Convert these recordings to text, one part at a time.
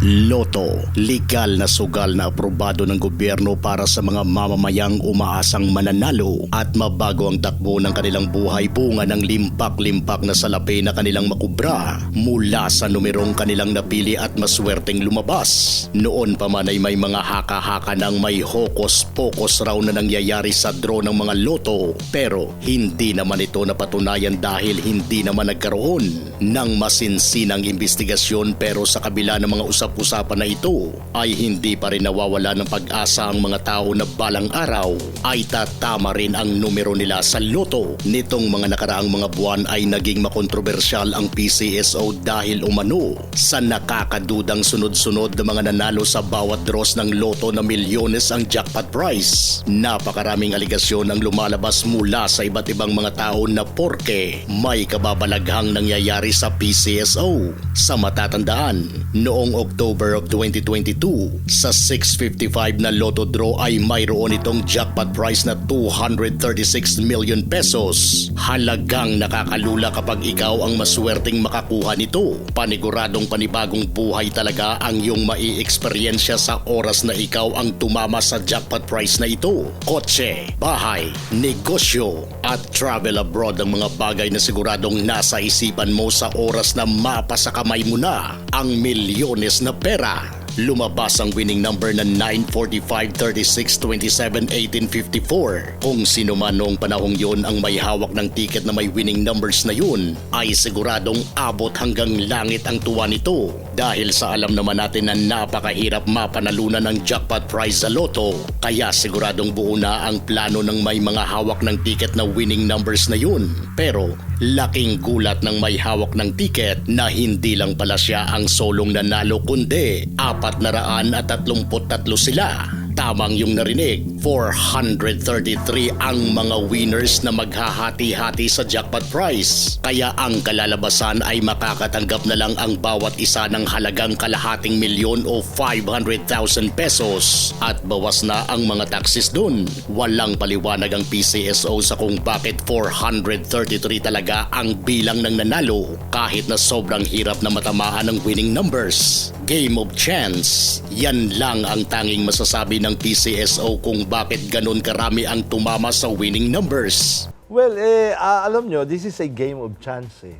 Loto, legal na sugal na aprobado ng gobyerno para sa mga mamamayang umaasang mananalo at mabago ang takbo ng kanilang buhay. Bunga ng limpak-limpak na salapi na kanilang makubra mula sa numerong kanilang napili at maswerteng lumabas. Noon pa man ay may mga haka-haka ng may hokos-pokos raw na nangyayari sa draw ng mga loto. Pero hindi naman ito napatunayan dahil hindi naman nagkaroon ng masinsinang investigasyon. Pero sa kabila ng mga usap-usapan na ito ay hindi pa rin nawawala ng pag-asa ang mga tao na balang araw ay tatama rin ang numero nila sa loto. Nitong mga nakaraang mga buwan ay naging makontrobersyal ang PCSO dahil umano sa nakakadudang sunod-sunod na mga nanalo sa bawat draws ng loto na milyones ang jackpot prize. Napakaraming aligasyon ang lumalabas mula sa iba't ibang mga tao na porke may kababalaghang nangyayari sa PCSO. Sa matatandaan, noong October of 2022, sa 655 na loto draw ay mayroon itong jackpot prize na 236 million pesos. Halagang nakakalula kapag ikaw ang maswerteng makakuha nito. Paniguradong panibagong buhay talaga ang iyong mai-eksperyensya sa oras na ikaw ang tumama sa jackpot prize na ito. Kotse, bahay, negosyo, at travel abroad ang mga bagay na siguradong nasa isipan mo sa oras na mapa sa kamay mo na ang milyones na pera. Lumabas ang winning number na 9, 45, 36, 27, 18, 54. Kung sino man noong panahong yun ang may hawak ng ticket na may winning numbers na yun, ay siguradong abot hanggang langit ang tuwa nito. Dahil sa alam naman natin na napakahirap mapanalunan ng jackpot prize sa loto, kaya siguradong buo na ang plano ng may mga hawak ng ticket na winning numbers na yun. Pero laking gulat ng may hawak ng ticket na hindi lang pala siya ang solong nanalo kundi apat na raan at tatlumput tatlo sila. Tamang yung narinig, 433 ang mga winners na maghahati-hati sa jackpot prize. Kaya ang kalalabasan ay makakatanggap na lang ang bawat isa ng halagang kalahating milyon o 500,000 pesos. At bawas na ang mga taxes dun. Walang paliwanag ang PCSO sa kung bakit 433 talaga ang bilang ng nanalo kahit na sobrang hirap na matamaan ng winning numbers. Game of chance. Yan lang ang tanging masasabi ng PCSO kung bakit ganun karami ang tumama sa winning numbers. Well, eh, ah, alam nyo, this is a game of chance eh.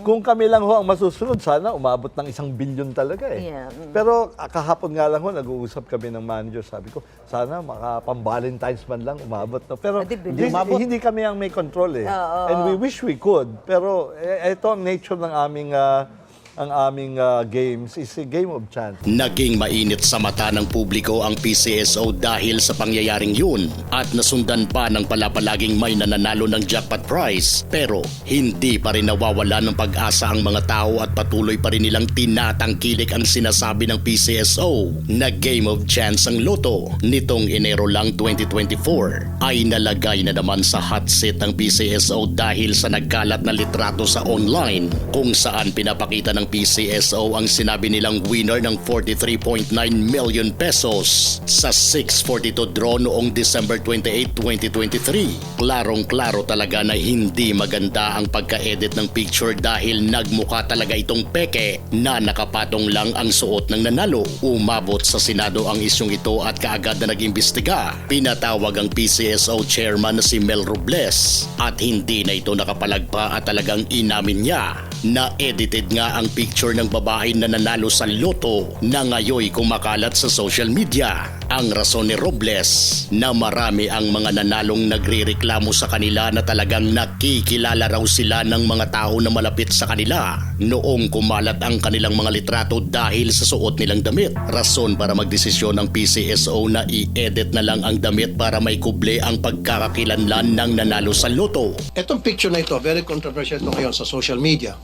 Kung kami lang ho ang masusunod, sana umabot ng isang bilyon talaga eh. Yeah, mm. Pero ah, kahapon nga lang ho, nag-uusap kami ng manager, sabi ko, sana makapang-Valentine's man lang umabot. No? Pero this- Umabot. hindi kami ang may control eh. Oo. And we wish we could. Pero eh, ito ang nature ng aming ah, ang aming ah, games is a game of chance. Naging mainit sa mata ng publiko ang PCSO dahil sa pangyayaring yun at nasundan pa ng palapalaging may nananalo ng jackpot prize pero hindi pa rin nawawala ng pag-asa ang mga tao at patuloy pa rin nilang tinatangkilik ang sinasabi ng PCSO na game of chance ang loto nitong Enero lang 2024 ay nalagay na naman sa hot seat ng PCSO dahil sa nagkalat na litrato sa online kung saan pinapakita ng PCSO ang sinabi nilang winner ng 43.9 million pesos sa 642 draw noong December 28, 2023. Klarong-klaro talaga na hindi maganda ang pagka-edit ng picture dahil nagmukha talaga itong peke na nakapatong lang ang suot ng nanalo. Umabot sa Senado ang isyong ito at kaagad na nag-imbestiga. Pinatawag ang PCSO chairman na si Mel Robles at hindi na ito nakapalagpa at talagang inamin niya na edited nga ang picture ng babae na nanalo sa loto na ngayoy kumakalat sa social media. Ang rason ni Robles na marami ang mga nanalong nagrereklamo sa kanila na talagang nakikilala raw sila ng mga tao na malapit sa kanila noong kumalat ang kanilang mga litrato dahil sa suot nilang damit. Rason para magdesisyon ng PCSO na i-edit na lang ang damit para may kuble ang pagkakakilanlan ng nanalo sa loto. Itong picture na ito, very controversial ito ngayon sa social media.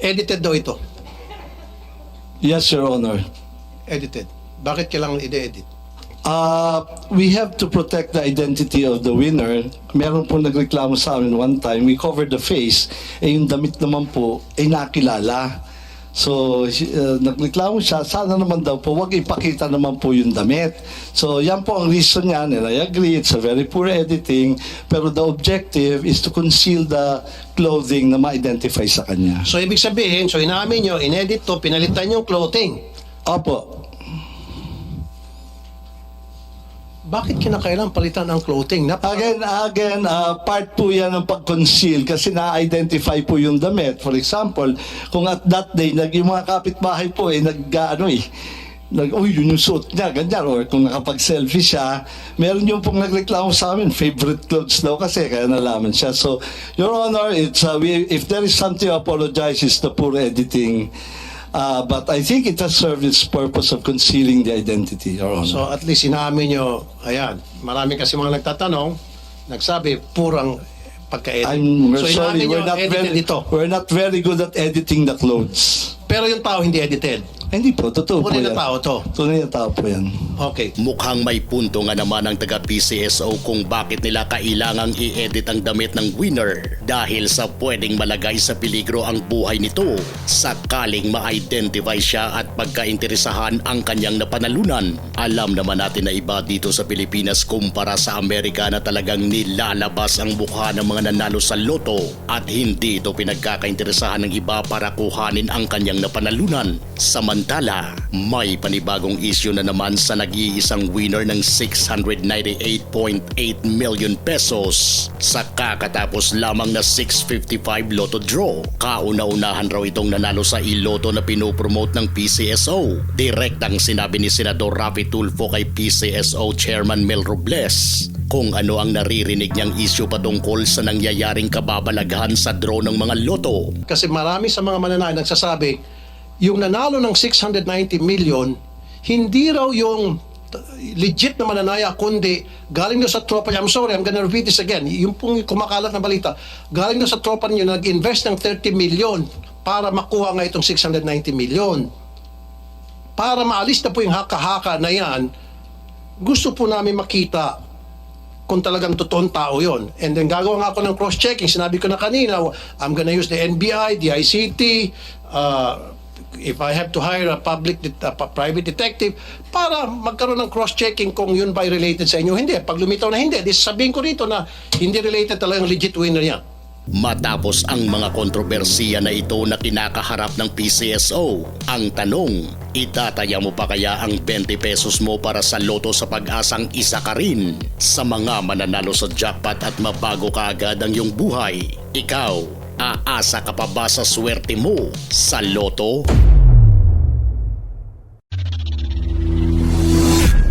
Edited daw ito. Yes, Your Honor. Edited. Bakit kailangan i-edit? Uh, we have to protect the identity of the winner. Meron po nagreklamo sa amin one time, we covered the face, eh yung damit naman po, ay nakilala. So, uh, nagreklamo siya, sana naman daw po, wag ipakita naman po yung damit. So, yan po ang reason niya, and I agree, it's a very poor editing, pero the objective is to conceal the clothing na ma-identify sa kanya. So, ibig sabihin, so inamin nyo, inedit to, pinalitan yung clothing. Opo. Bakit kinakailangan palitan ang clothing? Napaka- Again, again, uh, part po yan ng pag-conceal kasi na-identify po yung damit. For example, kung at that day, nag, yung mga kapitbahay po eh, nag, ano eh, nag, uy, yun yung suot niya, ganyan. Or kung nakapag-selfie siya, meron yung pong nagreklamo sa amin, favorite clothes daw kasi, kaya nalaman siya. So, Your Honor, it's, uh, we, if there is something apologize, it's the poor editing. Uh, but I think it has served its purpose of concealing the identity, Your Honor. So at least inamin nyo, ayan, marami kasi mga nagtatanong, nagsabi, purang pagka-edit. I'm so sorry, we're not very, ito. we're not very good at editing the clothes. Pero yung tao hindi edited. Hindi po, totoo po Tunay yan. na tao to. Tunay na tao po yan. Okay. Mukhang may punto nga naman ang taga PCSO kung bakit nila kailangang i-edit ang damit ng winner dahil sa pwedeng malagay sa peligro ang buhay nito sakaling ma-identify siya at pagkainteresahan ang kanyang napanalunan. Alam naman natin na iba dito sa Pilipinas kumpara sa Amerika na talagang nilalabas ang mukha ng mga nanalo sa loto at hindi ito pinagkakainteresahan ng iba para kuhanin ang kanyang napanalunan. Samantala, may panibagong issue na naman sa nag-iisang winner ng 698.8 million pesos sa kakatapos lamang na 655 Lotto draw. Kauna-unahan raw itong nanalo sa iloto na pinopromote ng PCSO. Direktang sinabi ni Senador Rafi Tulfo kay PCSO Chairman Mel Robles kung ano ang naririnig niyang issue patungkol sa nangyayaring kababalaghan sa draw ng mga loto. Kasi marami sa mga mananay nagsasabi, yung nanalo ng 690 million, hindi raw yung legit na mananaya, kundi galing doon sa tropa niya. I'm sorry, I'm gonna repeat this again. Yung pong kumakalat na balita, galing doon sa tropa niyo, nag-invest ng 30 million para makuha nga itong 690 million. Para maalis na po yung haka-haka na yan, gusto po namin makita kung talagang totoong tao yon. And then gagawa nga ako ng cross-checking. Sinabi ko na kanina, I'm gonna use the NBI, the ICT, uh, if I have to hire a public, a private detective, para magkaroon ng cross-checking kung yun ba related sa inyo. Hindi. Pag lumitaw na hindi, di sabihin ko rito na hindi related talagang legit winner niya. Matapos ang mga kontrobersiya na ito na kinakaharap ng PCSO, ang tanong, itataya mo pa kaya ang 20 pesos mo para sa loto sa pag-asang isa ka rin sa mga mananalo sa jackpot at mabago ka agad ang iyong buhay? Ikaw, aasa ka pa ba sa swerte mo sa loto?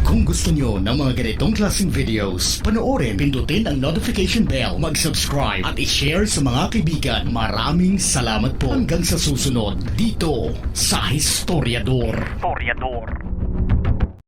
Kung gusto nyo ng mga ganitong klaseng videos, panoorin, pindutin ang notification bell, mag-subscribe at i-share sa mga kaibigan. Maraming salamat po hanggang sa susunod dito sa Historiador. Historiador.